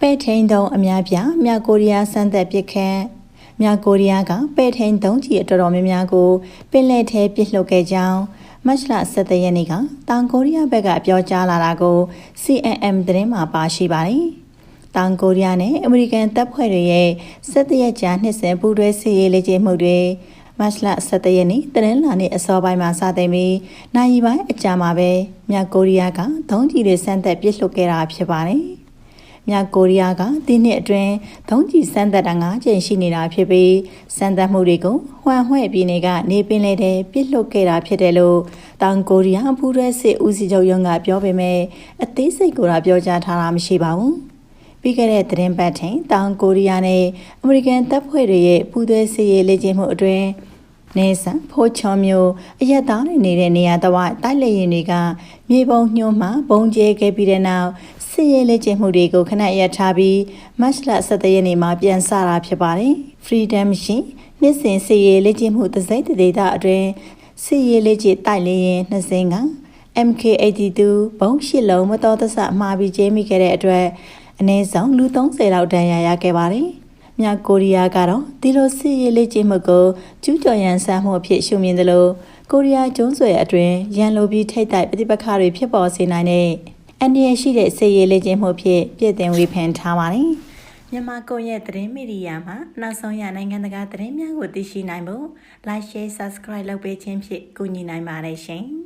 ပဲ့ထိန်တုံးအများပြမြောက်ကိုရီးယားစမ်းသက်ပစ်ခတ်မြောက်ကိုရီးယားကပဲ့ထိန်တုံးကြီးအတော်တော်များများကိုပင်လယ်ထဲပစ်လှုပ်ခဲ့ကြောင်းမတ်လ17ရက်နေ့ကတောင်ကိုရီးယားဘက်ကပြောကြားလာတာကို CNN သတင်းမှာပါရှိပါတယ်။တောင်ကိုရီးယားနဲ့အမေရိကန်တပ်ဖွဲ့တွေရဲ့17ရက်ကြာနှစ်စဉ်ပူးတွဲစစ်ရေးလေ့ကျင့်မှုတွေမတ်လ17ရက်နေ့တနင်္လာနေ့အစောပိုင်းမှာစတင်ပြီးနိုင်ပိုင်းအကြာမှာပဲမြောက်ကိုရီးယားကဒုံးကျည်တွေစမ်းသပ်ပစ်လွှတ်ခဲ့တာဖြစ်ပါတယ်။ မြောက်ကိုရီးယားကဒီနှစ်အတွင်းဒုံးကျည်စမ်းသပ်တာ၅ကြိမ်ရှိနေတာဖြစ်ပြီးစမ်းသပ်မှုတွေကိုဟွမ်ဟွဲ့ပြည်နယ်ကနေပင်လေတဲ့ပစ်လွှတ်ခဲ့တာဖြစ်တယ်လို့တောင်ကိုရီးယားပူးတွဲစစ်ဦးစီးချုပ်ရုံးကပြောပေမဲ့အသေးစိတ်ကိုတော့ပြောကြားထားတာမရှိပါဘူး။ပြီးခဲ့တဲ့သတင်းပတ်ထိန်တောင်ကိုရီးယားနဲ့အမေရိကန်တပ်ဖွဲ့တွေရဲ့ပူးတွဲစစ်ရေးလေ့ကျင့်မှုအတွင်း နေဆန်ဖိုးချောမျိုးအရက်သားတွေနေတဲ့နေရာတစ်ဝိုက်တိုက်လေရင်တွေကမြေပုံညှို့မှဘုံကျဲခဲ့ပြီးတဲ့နောက်စစ်ရေးလေ့ကျင့်မှုတွေကိုခဏရပ်ထားပြီးမတ်လ17ရက်နေ့မှာပြန်ဆတာဖြစ်ပါတယ်။ Freedom ရှိနှစ်စဉ်စစ်ရေးလေ့ကျင့်မှုသစိမ့်တဒေတာအတွင်းစစ်ရေးလေ့ကျင့်တိုက်လေရင်နှစ်စင်းက MK82 ဘုံရှစ်လုံးမတော်တဆအမှားပြီးကျဲမိခဲ့တဲ့အတွက်အနည်းဆုံးလူ30လောက်ဒဏ်ရာရခဲ့ပါတယ်။ မြောက်ကိုရီးယားကတော့ဒီလိုစစ်ရေးလေ့ကျင့်မှုကိုကျူးကျော်ရန်ဆန်းမှုအဖြစ်ရှုမြင်တယ်လို့ကိုရီးယားကျွန်းဆွယ်အတွင်းရန်လိုပြီးထိတ်တိုက်ပဋိပက္ခတွေဖြစ်ပေါ်စေနိုင်တဲ့အန္တရာယ်ရှိတဲ့စစ်ရေးလေ့ကျင့်မှုဖြစ်ပြည်တင်ဝေဖန်ထားပါတယ်။မြန်မာကွန်ရက်သတင်းမီဒီယာမှာနောက်ဆုံးရနိုင်ငံတကာသတင်းများကိုသိရှိနိုင်ဖို့ like share subscribe လုပ်ပေးခြင်းဖြင့်ကူညီနိုင်ပါတယ်ရှင်။